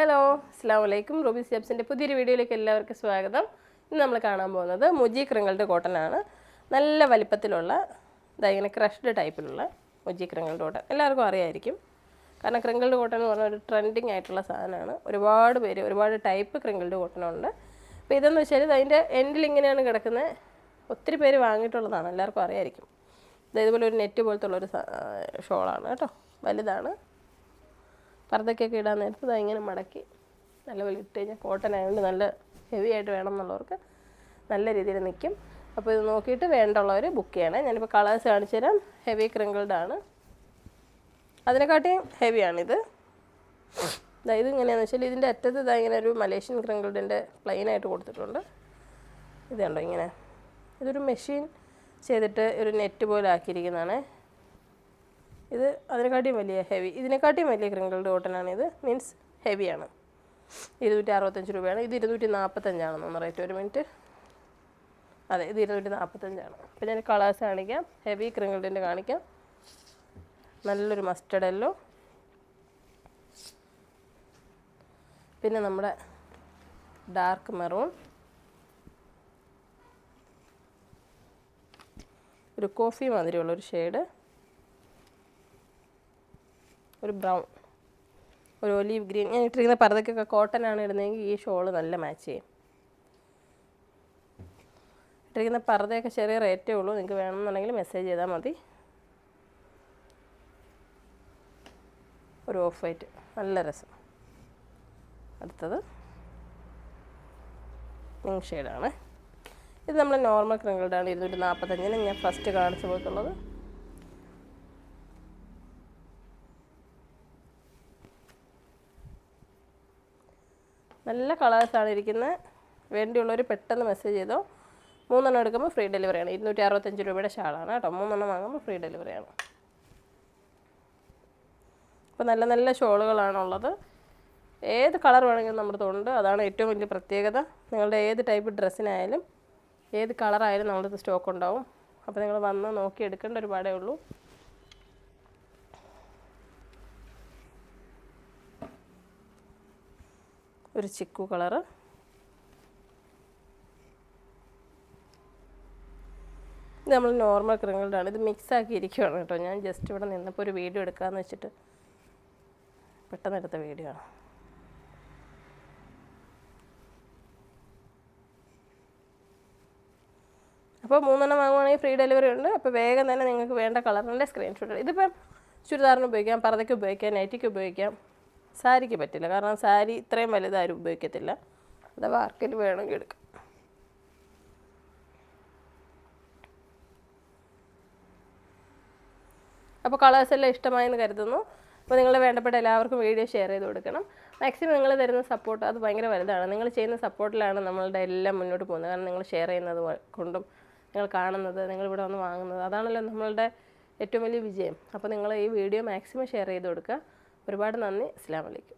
Hello അസ്സാം വലൈക്കും Ruby സ്റ്റെപ്സിന്റെ പുതിയൊരു വീഡിയോയിലേക്ക് എല്ലാവർക്കും സ്വാഗതം. ഇന്ന് നമ്മൾ കാണാൻ പോകുന്നത് മുജി ക്രിങ്ങളുടെ കോട്ടനാണ്. നല്ല വലിപ്പത്തിലുള്ള ഇങ്ങനെ ക്രഷ്ഡ് ടൈപ്പിലുള്ള മുജി ക്രിങ്ങളുടെ കോട്ടൺ എല്ലാവർക്കും അറിയായിരിക്കും. കാരണം ക്രിങ്കിൾഡ് കോട്ടൺ എന്ന് പറഞ്ഞാൽ ഒരു ട്രെൻഡിങ് ആയിട്ടുള്ള സാധനമാണ്. ഒരുപാട് പേര് ഒരുപാട് ടൈപ്പ് ക്രിങ്കിൾഡ് കോട്ടനുണ്ട്. അപ്പോൾ ഇതെന്ന് വെച്ചാൽ അതിന്റെ എൻഡിൽ ഇങ്ങനെയാണ് കിടക്കുന്നത് ഒത്തിരി പേര് വാങ്ങിയിട്ടുള്ളതാണ്. എല്ലാവർക്കും അറിയായിരിക്കും. ഇതേപോലെ ഒരു നെറ്റ് പോലത്തുള്ള ഒരു ഷോളാണ് കേട്ടോ. വലുതാണ്. പർദ്ദയ്ക്കൊക്കെ ഇടാൻ നേരത്ത് ഇതാ ഇങ്ങനെ മടക്കി നല്ലപോലെ ഇട്ട് കഴിഞ്ഞാൽ കോട്ടൺ ആയതുകൊണ്ട് നല്ല ഹെവി ആയിട്ട് വേണം എന്നുള്ളവർക്ക് നല്ല രീതിയിൽ നിൽക്കും. അപ്പോൾ ഇത് നോക്കിയിട്ട് വേണ്ടുള്ളവർ ബുക്ക് ചെയ്യണേ. ഞാനിപ്പോൾ കളേഴ്സ് കാണിച്ചു തരാം. ഹെവി ക്രിങ്കിൾഡ് ആണ്. അതിനെക്കാട്ടിയും ഹെവിയാണിത് ഇത് ഇങ്ങനെയാണെന്ന് വെച്ചാൽ ഇതിന്റെ അറ്റത്ത് ഇതാ ഇങ്ങനെ ഒരു മലേഷ്യൻ ക്രിങ്കിൾഡിന്റെ ആയിട്ട് കൊടുത്തിട്ടുണ്ട്. ഇത് കണ്ടോ ഇങ്ങനെ? ഇതൊരു മെഷീൻ ചെയ്തിട്ട് ഒരു നെറ്റ് പോലെ ആക്കിയിരിക്കുന്നതാണ്. ഇത് അതിനെക്കാട്ടിയും വലിയ ഹെവി ഇതിനെക്കാട്ടിയും വലിയ ക്രിങ്കിൾഡ് കോട്ടനാണ് ഇത് മീൻസ് ഹെവിയാണ് ഇരുന്നൂറ്റി അറുപത്തഞ്ച് രൂപയാണ്. ഇത് ഇരുന്നൂറ്റി നാൽപ്പത്തഞ്ചാണെന്ന് തോന്നുന്നു. റേറ്റ് ഒരു മിനിറ്റ് അതെ ഇത് ഇരുന്നൂറ്റി നാൽപ്പത്തഞ്ചാണ് അപ്പോൾ ഞാൻ കളേഴ്സ് കാണിക്കാം. ഹെവി ക്രിങ്കിൾഡിന്റെ കാണിക്കാം. നല്ലൊരു മസ്റ്റർഡ് എല്ലോ പിന്നെ നമ്മുടെ ഡാർക്ക് മെറൂൺ ഒരു കോഫി മാതിരിയുള്ളൊരു ഷെയ്ഡ് ഒരു ബ്രൗൺ ഒരു ഒലീവ് ഗ്രീൻ. ഞാൻ ഇട്ടിരിക്കുന്ന പർദ്ദക്കൊക്കെ കോട്ടൺ ആണ് ഇടുന്നതെങ്കിൽ ഈ ഷോൾ നല്ല മാച്ച് ചെയ്യും. ഇട്ടിരിക്കുന്ന പർദ്ദയൊക്കെ ചെറിയ റേറ്റേ ഉള്ളൂ. നിങ്ങൾക്ക് വേണമെന്നുണ്ടെങ്കിൽ മെസ്സേജ് ചെയ്താൽ മതി. ഒരു ഓഫ് വൈറ്റ് നല്ല രസം. അടുത്തത് പിങ്ക് ഷെയ്ഡാണ് ഇത് നമ്മൾ നോർമൽ ക്രിങ്കിൾഡാണ് ഇരുന്നൂറ്റി നാൽപ്പത്തഞ്ചിന് ഞാൻ ഫസ്റ്റ് കാണിച്ചു പോയിട്ടുള്ളത്. നല്ല കളേഴ്സാണ് ഇരിക്കുന്നത്. വേണ്ടിയുള്ളവർ പെട്ടെന്ന് മെസ്സേജ് ചെയ്തോ. മൂന്നെണ്ണം എടുക്കുമ്പോൾ ഫ്രീ ഡെലിവറിയാണ് ഇരുന്നൂറ്റി അറുപത്തഞ്ച് രൂപയുടെ ഷാളാണ് കേട്ടോ. മൂന്നെണ്ണം വാങ്ങുമ്പോൾ ഫ്രീ ഡെലിവറിയാണ് അപ്പോൾ നല്ല നല്ല ഷോളുകളാണുള്ളത് ഏത് കളർ വേണമെങ്കിലും നമ്മുടെ ഉണ്ട്. അതാണ് ഏറ്റവും വലിയ പ്രത്യേകത. നിങ്ങളുടെ ഏത് ടൈപ്പ് ഡ്രസ്സിനായാലും ഏത് കളറായാലും നമ്മളിത് സ്റ്റോക്ക് ഉണ്ടാവും. അപ്പോൾ നിങ്ങൾ വന്ന് നോക്കി എടുക്കേണ്ട ഒരുപാടേ ഉള്ളൂ. ഒരു ചിക്കു കളറ് ഇത് നമ്മൾ നോർമൽ കൃങ്ങളുടെയാണ് ഇത് മിക്സ് ആക്കിയിരിക്കുകയാണ് കേട്ടോ. ഞാൻ ജസ്റ്റ് ഇവിടെ നിന്നപ്പോൾ ഒരു വീഡിയോ എടുക്കാമെന്ന് വെച്ചിട്ട് പെട്ടെന്ന് എടുത്ത വീഡിയോ ആണ്. അപ്പോൾ മൂന്നെണ്ണം വാങ്ങുവാണെങ്കിൽ ഫ്രീ ഡെലിവറി ഉണ്ട്. അപ്പോൾ വേഗം തന്നെ നിങ്ങൾക്ക് വേണ്ട കളറിന്റെ സ്ക്രീൻഷോട്ട് ഇതിപ്പം ചുരിദാറിന് ഉപയോഗിക്കാം പർദ്ദയ്ക്ക് ഉപയോഗിക്കാം നൈറ്റിക്ക് ഉപയോഗിക്കാം. സാരിക്ക് പറ്റില്ല. കാരണം സാരി ഇത്രയും വലുതാരും ഉപയോഗിക്കത്തില്ല. അഥവാ ആർക്കെങ്കിലും വേണമെങ്കിൽ എടുക്കാം. അപ്പോൾ കളേഴ്സ് എല്ലാം ഇഷ്ടമായെന്ന് കരുതുന്നു. അപ്പോൾ നിങ്ങൾ വേണ്ടപ്പെട്ട എല്ലാവർക്കും വീഡിയോ ഷെയർ ചെയ്ത് കൊടുക്കണം. മാക്സിമം നിങ്ങൾ തരുന്ന സപ്പോർട്ട് അത് ഭയങ്കര വലുതാണ്. നിങ്ങൾ ചെയ്യുന്ന സപ്പോർട്ടിലാണ് നമ്മളുടെ എല്ലാം മുന്നോട്ട് പോകുന്നത്. കാരണം നിങ്ങൾ ഷെയർ ചെയ്യുന്നത് കൊണ്ടും നിങ്ങൾ കാണുന്നത് നിങ്ങൾ ഇവിടെ വന്ന് വാങ്ങുന്നത്. അതാണല്ലോ നമ്മളുടെ ഏറ്റവും വലിയ വിജയം. അപ്പോൾ നിങ്ങൾ ഈ വീഡിയോ മാക്സിമം ഷെയർ ചെയ്ത് കൊടുക്കുക. ഒരുപാട് നന്ദി. അസ്സാം വലൈക്കും